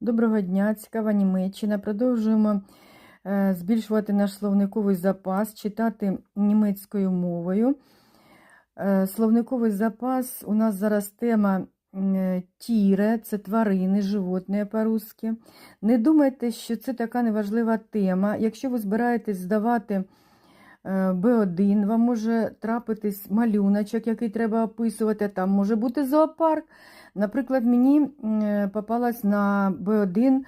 Доброго дня, цікава Німеччина. Продовжуємо е, збільшувати наш словниковий запас, читати німецькою мовою. Е, Словниковий запас у нас зараз тема е, тіре, це тварини, животне по-русски. Не думайте, що це така неважлива тема. Якщо ви збираєтесь здавати Б1, вам може трапитись малюночок, який треба описувати, там може бути зоопарк. Наприклад, мені е, попалась на Б1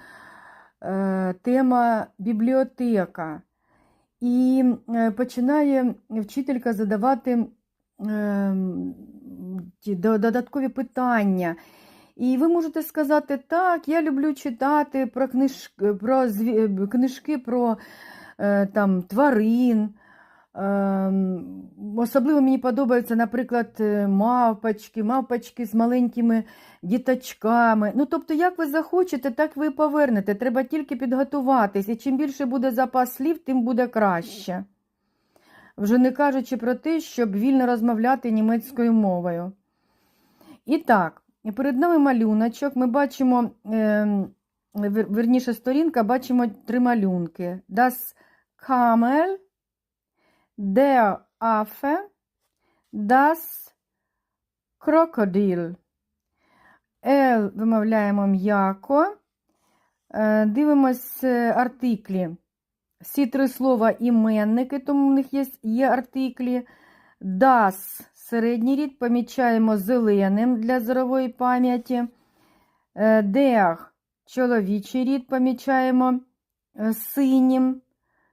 е, тема бібліотека. І е, починає вчителька задавати е, додаткові питання. І ви можете сказати, так, я люблю читати про, книж, про книжки про е, там, тварин. Ем, Особливо мені подобаються, наприклад, е, мавпочки, мавпочки з маленькими діточками. Ну, тобто, як ви захочете, так ви повернете. Треба тільки підготуватись. І чим більше буде запас слів, тим буде краще. Вже не кажучи про те, щоб вільно розмовляти німецькою мовою. І так, перед нами малюночок. Ми бачимо, ем, верніше сторінка, бачимо три малюнки. Das Kamel, Der Affe, das Krokodil. Л вимовляємо м'яко. Е, Дивимось е, артиклі. Всі три слова іменники, тому в них є, є артиклі. Das середній рід помічаємо зеленим для зорової пам'яті. Е, Der чоловічий рід помічаємо синім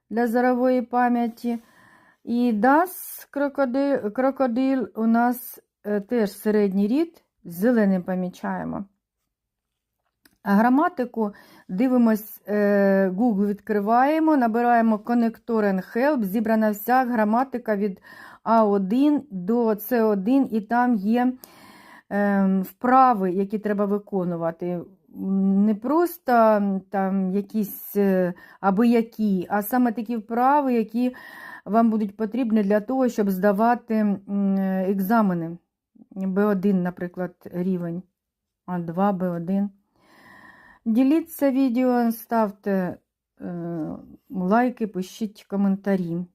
для зорової пам'яті. І das крокодил, крокодил у нас е, теж середній рід, зеленим помічаємо. А граматику дивимось, е, Google відкриваємо, набираємо Connector and Help, зібрана вся граматика від А1 до С1, і там є е, вправи, які треба виконувати. Не просто там якісь е, аби які, а саме такі вправи, які вам будуть потрібні для того, щоб здавати е, екзамени. Б1, наприклад, рівень, А2, Б1. Діліться відео, ставте е, лайки, пишіть коментарі.